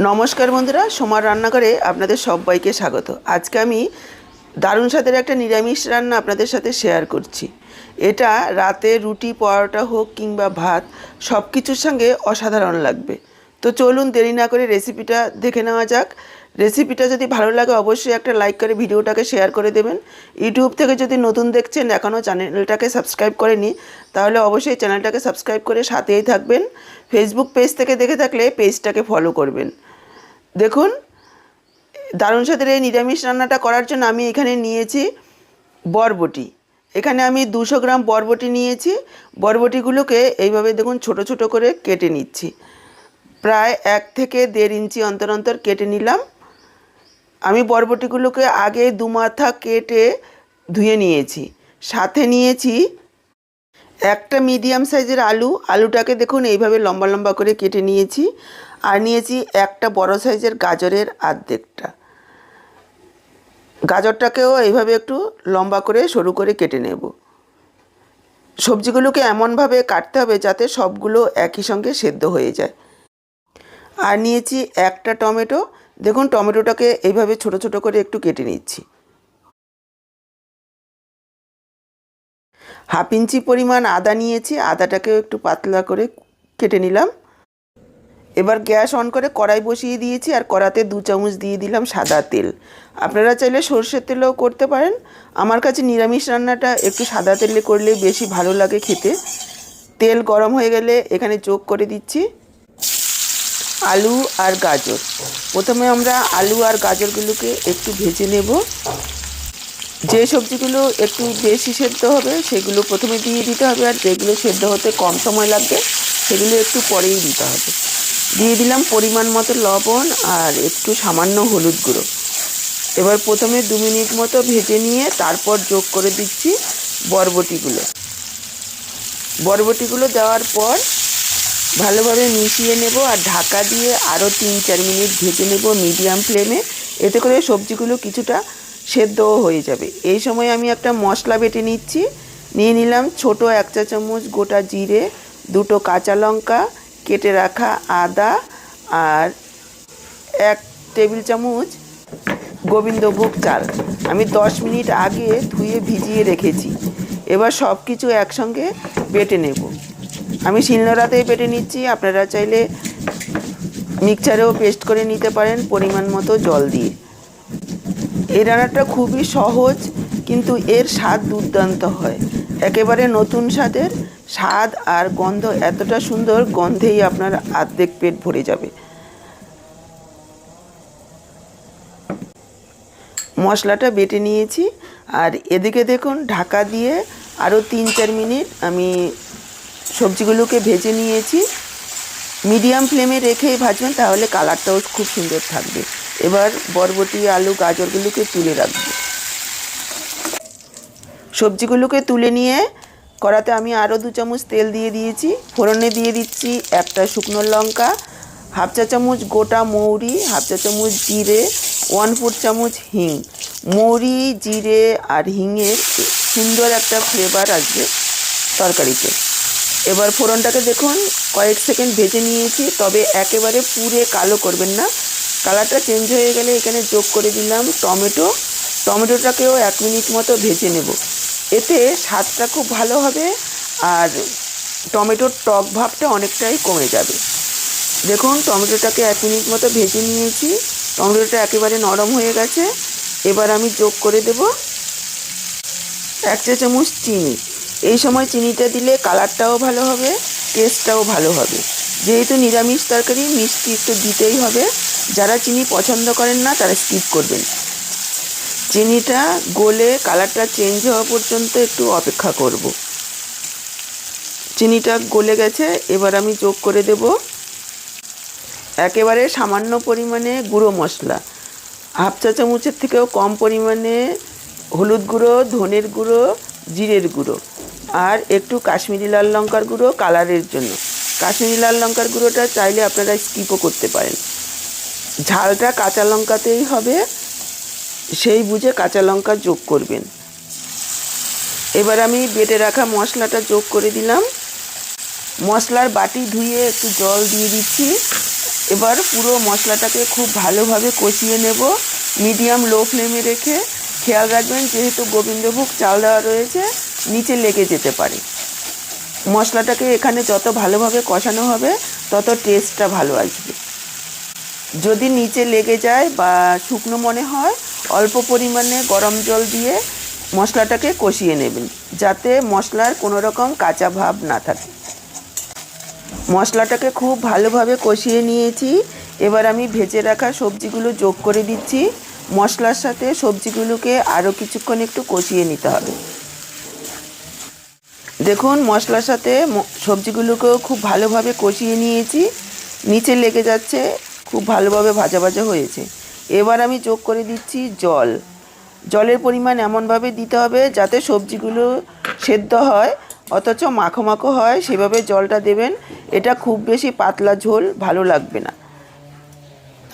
নমস্কার বন্ধুরা, সোমার রান্নাঘরে আপনাদের সবাইকে স্বাগত। আজকে আমি দারুণ স্বাদের একটা নিরামিষ রান্না আপনাদের সাথে শেয়ার করছি। এটা রাতে রুটি, পরোটা হোক কিংবা ভাত সব কিছুর সঙ্গে অসাধারণ লাগবে। তো চলুন দেরি না করে রেসিপিটা দেখে নেওয়া যাক। রেসিপিটা যদি ভালো লাগে অবশ্যই একটা লাইক করে ভিডিওটাকে শেয়ার করে দেবেন। ইউটিউব থেকে যদি নতুন দেখছেন, এখনও চ্যানেলটাকে সাবস্ক্রাইব করেনি তাহলে অবশ্যই চ্যানেলটাকে সাবস্ক্রাইব করে সাথেই থাকবেন। ফেসবুক পেজ থেকে দেখে থাকলে পেজটাকে ফলো করবেন। দেখুন, দারুণ স্বাদের এই নিরামিষ রান্নাটা করার জন্য আমি এখানে নিয়েছি বরবটি। এখানে আমি দুশো গ্রাম বরবটি নিয়েছি। বরবটিগুলোকে এইভাবে দেখুন ছোট ছোট করে কেটে নিচ্ছি। প্রায় এক থেকে দেড় ইঞ্চি অন্তর অন্তর কেটে নিলাম। আমি বরবটিগুলোকে আগে দু মাথা কেটে ধুয়ে নিয়েছি। সাথে নিয়েছি একটা মিডিয়াম সাইজের আলু। আলুটাকে দেখুন, এইভাবে লম্বা লম্বা করে কেটে নিয়েছি। আর নিয়েছি একটা বড় সাইজের গাজরের আর্ধেকটা। গাজরটাকেও এইভাবে একটু লম্বা করে সরু করে কেটে নেব। সবজিগুলোকে এমনভাবে কাটতে হবে যাতে সবগুলো একই সঙ্গে সেদ্ধ হয়ে যায়। আর নিয়েছি একটা টমেটো। দেখুন, টমেটোটাকে এইভাবে ছোট ছোট করে একটু কেটে নিচ্ছি। হাফ ইঞ্চি পরিমাণ আদা নিয়েছি, আদাটাকেও একটু পাতলা করে কেটে নিলাম। এবার গ্যাস অন করে কড়াই বসিয়ে দিয়েছি আর কড়াতে দু চামচ দিয়ে দিলাম সাদা তেল। আপনারা চাইলে সর্ষের তেলেও করতে পারেন। আমার কাছে নিরামিষ রান্নাটা একটু সাদা তেলে করলে বেশি ভালো লাগে খেতে। তেল গরম হয়ে গেলে এখানে যোগ করে দিচ্ছি। আলু আর গাজর। প্রথমে আমরা আলু আর গাজরগুলোকে একটু ভেজে নেব। যে সবজিগুলো একটু বেশি সেদ্ধ হবে, সেগুলো প্রথমে দিয়ে দিতে হবে, আর যেগুলো সেদ্ধ হতে কম সময় লাগবে, সেগুলো একটু পরেই দিতে হবে। দিয়ে দিলাম পরিমাণ মতো লবণ আর একটু সামান্য হলুদ গুঁড়ো। এবার প্রথমে দু মিনিট মতো ভেজে নিয়ে তারপর যোগ করে দিচ্ছি বরবটিগুলো। বরবটিগুলো দেওয়ার পর ভালোভাবে মিশিয়ে নেব আর ঢাকা দিয়ে আরও তিন চার মিনিট ভেজে নেব মিডিয়াম ফ্লেমে। এতে করে সবজিগুলো কিছুটা সেদ্ধও হয়ে যাবে। এই সময় আমি একটা মশলা বেটে নিচ্ছি। নিয়ে নিলাম ছোট এক চা চামচ গোটা জিরে, দুটো কাঁচা লঙ্কা, কেটে রাখা আদা আর এক টেবিল চামচ গোবিন্দভোগ চাল। আমি দশ মিনিট আগে ধুয়ে ভিজিয়ে রেখেছি। এবার সব কিছু একসঙ্গে বেটে নেব। আমি শিলনোড়াতেই বেটে নিচ্ছি। আপনারা চাইলে মিক্সচারেও পেস্ট করে নিতে পারেন পরিমাণ মতো জল দিয়ে। এই রান্নাটা খুবই সহজ, কিন্তু এর স্বাদ দুর্দান্ত হয়। একেবারে নতুন স্বাদের স্বাদ আর গন্ধ এতটা সুন্দর, গন্ধেই আপনার আর্ধেক পেট ভরে যাবে। মশলাটা বেটে নিয়েছি, আর এদিকে দেখুন, ঢাকা দিয়ে আরও তিন চার মিনিট আমি সবজিগুলোকে ভেজে নিয়েছি। মিডিয়াম ফ্লেমে রেখেই ভাজবেন, তাহলে কালারটাও খুব সুন্দর থাকবে। এবার বরবটি, আলু, গাজরগুলোকে তুলে রাখব। সবজিগুলোকে তুলে নিয়ে কড়াতে আমি আরও দু চামচ তেল দিয়ে দিয়েছি, ফোড়নে দিয়ে দিচ্ছি একটা শুকনো লঙ্কা, হাফ চা চামচ গোটা মৌরি, হাফ চা চামচ জিরে, ওয়ান ফোর চামচ হিং। মৌরি, জিরে আর হিংয়ের সুন্দর একটা ফ্লেভার আসবে তরকারিতে। এবার ফোড়নটাকে দেখুন, কয়েক সেকেন্ড ভেজে নিয়েছি, তবে একেবারে পুরে কালো করবেন না। কালারটা চেঞ্জ হয়ে গেলে এখানে যোগ করে দিলাম টমেটো। টমেটোটাকেও এক মিনিট মতো ভেজে নেব। এতে স্বাদটা খুব ভালো হবে আর টমেটোর টক ভাবটা অনেকটাই কমে যাবে। দেখুন, টমেটোটাকে এক মিনিট মতো ভেজে নিয়েছি। টমেটোটা একেবারে নরম হয়ে গেছে। এবার আমি যোগ করে দেব এক চা চামচ চিনি। এই সময় চিনিটা দিলে কালারটাও ভালো হবে টেস্টটাও ভালো হবে। যেহেতু নিরামিষ তরকারি, মিষ্টি একটু দিতেই হবে। যারা চিনি পছন্দ করেন না, তারা স্কিপ করবেন। চিনিটা গলে কালারটা চেঞ্জ হওয়া পর্যন্ত একটু অপেক্ষা করব। চিনিটা গলে গেছে, এবার আমি যোগ করে দেব। একেবারে সামান্য পরিমাণে গুঁড়ো মশলা। হাফ চা চামচের থেকেও কম পরিমাণে হলুদ গুঁড়ো, ধনের গুঁড়ো, জিরের গুঁড়ো। আর একটু কাশ্মীরি লাল লঙ্কার গুঁড়ো কালারের জন্য। কাশ্মীরি লাল লঙ্কার গুঁড়োটা চাইলে আপনারা স্কিপও করতে পারেন। ঝালটা কাঁচা লঙ্কাতেই হবে। সেই বুঝে কাঁচা লঙ্কা যোগ করবেন। এবার আমি বেটে রাখা মশলাটা যোগ করে দিলাম। মশলার বাটি ধুয়ে একটু জল দিয়ে দিচ্ছি। এবার পুরো মশলাটাকে খুব ভালোভাবে কষিয়ে নেব। মিডিয়াম লো ফ্লেমে রেখে। খেয়াল রাখবেন, যেহেতু গোবিন্দভোগ চাল দেওয়া রয়েছে নিচে লেগে যেতে পারে। মশলাটাকে এখানে যত ভালোভাবে কষানো হবে, তত টেস্টটা ভালো আসবে। যদি নিচে লেগে যায় বা শুকনো মনে হয়, অল্প পরিমাণে গরম জল দিয়ে মশলাটাকে কষিয়ে নেবেন, যাতে মশলার কোনো রকম কাঁচা ভাব না থাকে। মশলাটাকে খুব ভালোভাবে কষিয়ে নিয়েছি। এবার আমি ভেজে রাখা সবজিগুলো যোগ করে দিচ্ছি। মশলার সাথে সবজিগুলোকে আরও কিছুক্ষণ একটু কষিয়ে নিতে হবে। দেখুন, মশলার সাথে সবজিগুলোকেও খুব ভালোভাবে কষিয়ে নিয়েছি। নিচে লেগে যাচ্ছে, খুব ভালোভাবে ভাজা ভাজা হয়েছে। এবার আমি যোগ করে দিচ্ছি জল। জলের পরিমাণ এমনভাবে দিতে হবে যাতে সবজিগুলো সেদ্ধ হয়, অথচ মাখো মাখো হয়, সেভাবে জলটা দেবেন। এটা খুব বেশি পাতলা ঝোল, ভালো লাগবে না।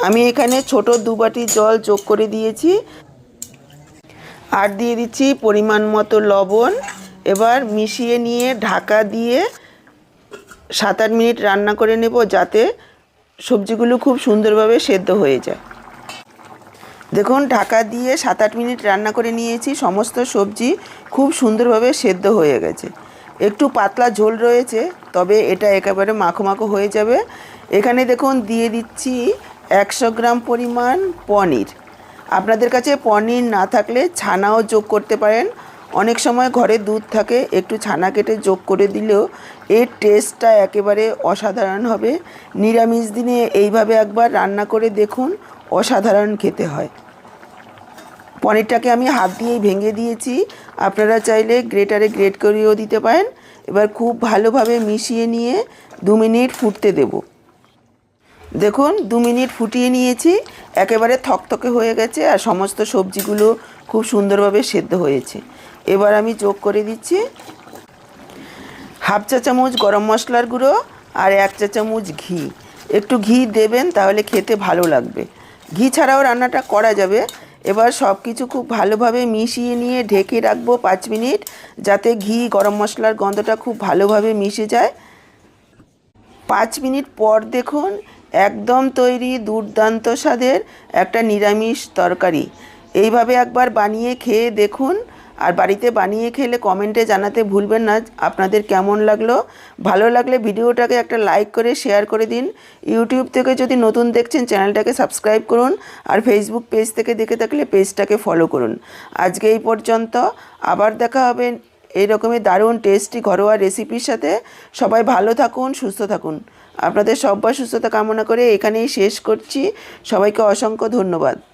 আমি এখানে ছোট দু বাটি জল যোগ করে দিয়েছি। আর দিয়ে দিচ্ছি পরিমাণ মতো লবণ। এবার মিশিয়ে নিয়ে ঢাকা দিয়ে সাত আট মিনিট রান্না করে নেব যাতে সবজিগুলো খুব সুন্দরভাবে সেদ্ধ হয়ে যায়। দেখুন, ঢাকা দিয়ে সাত আট মিনিট রান্না করে নিয়েছি। সমস্ত সবজি খুব সুন্দরভাবে সেদ্ধ হয়ে গেছে। একটু পাতলা ঝোল রয়েছে, তবে এটা একেবারে মাখো মাখো হয়ে যাবে। এখানে দেখুন, দিয়ে দিচ্ছি একশো গ্রাম পরিমাণ পনির। আপনাদের কাছে পনির না থাকলে ছানাও যোগ করতে পারেন। অনেক সময় ঘরে দুধ থাকে, একটু ছানা কেটে যোগ করে দিলেও এর টেস্টটা একেবারে অসাধারণ হবে। নিরামিষ দিনে এইভাবে একবার রান্না করে দেখুন, অসাধারণ খেতে হয়। পনিরটাকে আমি হাত দিয়েই ভেঙে দিয়েছি। আপনারা চাইলে গ্রেটারে গ্রেট করেও দিতে পারেন। এবার খুব ভালোভাবে মিশিয়ে নিয়ে দু মিনিট ফুটতে দেব। দেখুন, দু মিনিট ফুটিয়ে নিয়েছি, একেবারে থকথকে হয়ে গেছে আর সমস্ত সবজিগুলো খুব সুন্দরভাবে সেদ্ধ হয়েছে। এবার আমি যোগ করে দিচ্ছি হাফ চা চামচ গরম মশলার গুঁড়ো আর এক চা চামচ ঘি। একটু ঘি দেবেন তাহলে খেতে ভালো লাগবে। ঘি ছাড়াও রান্নাটা করা যাবে। এবার সব কিছু খুব ভালোভাবে মিশিয়ে নিয়ে ঢেকে রাখব পাঁচ মিনিট, যাতে ঘি, গরম মশলার গন্ধটা খুব ভালোভাবে মিশে যায়। পাঁচ মিনিট পর দেখুন একদম তৈরি দুর্দান্ত স্বাদের একটা নিরামিষ তরকারি। এইভাবে একবার বানিয়ে খেয়ে দেখুন। আর বাড়িতে বানিয়ে খেলে কমেন্টে জানাতে ভুলবেন না। আপনাদের কেমন লাগল? ভালো লাগলে ভিডিওটাকে একটা লাইক করে, শেয়ার করে দিন। ইউটিউব থেকে যদি নতুন দেখছেন, চ্যানেলটাকে সাবস্ক্রাইব করুন। আর ফেসবুক পেজ থেকে দেখে থাকলে পেজটাকে ফলো করুন। আজকে এই পর্যন্ত। আবার দেখা হবে এই রকমের দারুণ টেস্টি ঘরোয়া রেসিপির সাথে। সবাই ভালো থাকুন, সুস্থ থাকুন। আপনাদের সব্বার সুস্থতা কামনা করে এখানেই শেষ করছি। সবাইকে অসংখ্য ধন্যবাদ।